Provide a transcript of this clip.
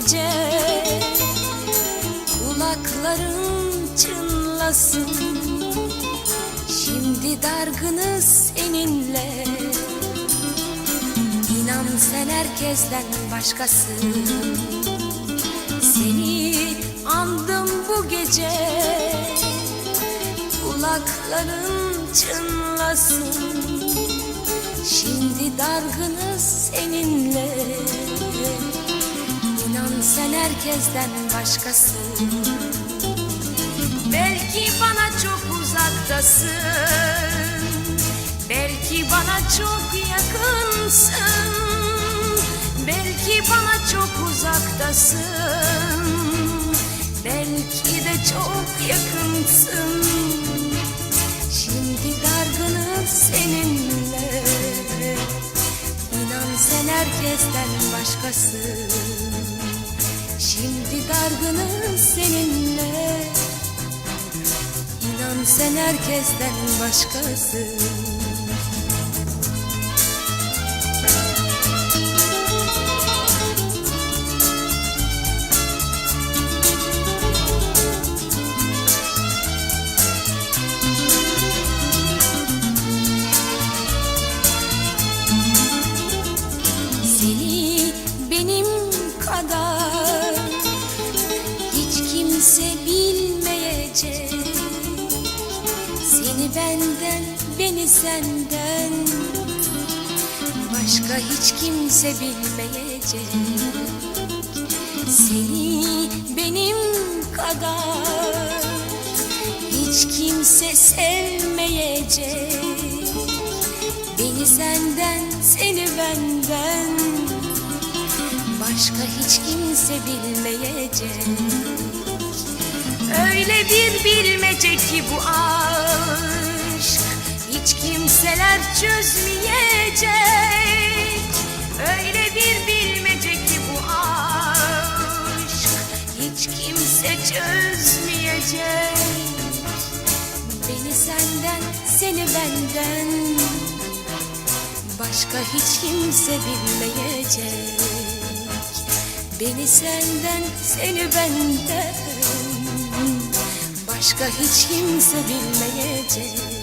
gece. Kulakların çınlasın. Şimdi dargınız seninle. İnan sen herkesten başkasın. Seni andım bu gece. Kulakların çınlasın. Şimdi dargınız seninle herkesten başkasın Belki bana çok uzaktasın. Belki bana çok yakınsın. Belki bana çok uzaktasın. Belki de çok yakınsın. Şimdi dargınız seninle. İnan sen herkesten başkasın Şimdi dargınız seninle. İnan sen herkesten başkasın benden, beni senden. Başka hiç kimse bilmeyecek. Seni benim kadar hiç kimse sevmeyecek. Beni senden, seni benden. Başka hiç kimse bilmeyecek. Öyle bir bilmece ki bu Hiç kimseler çözmeyecek. Öyle bir bilmece ki bu aşk Hiç kimse çözmeyecek. Beni senden, seni benden Başka hiç kimse bilmeyecek. Beni senden, seni benden Başka hiç kimse bilmeyecek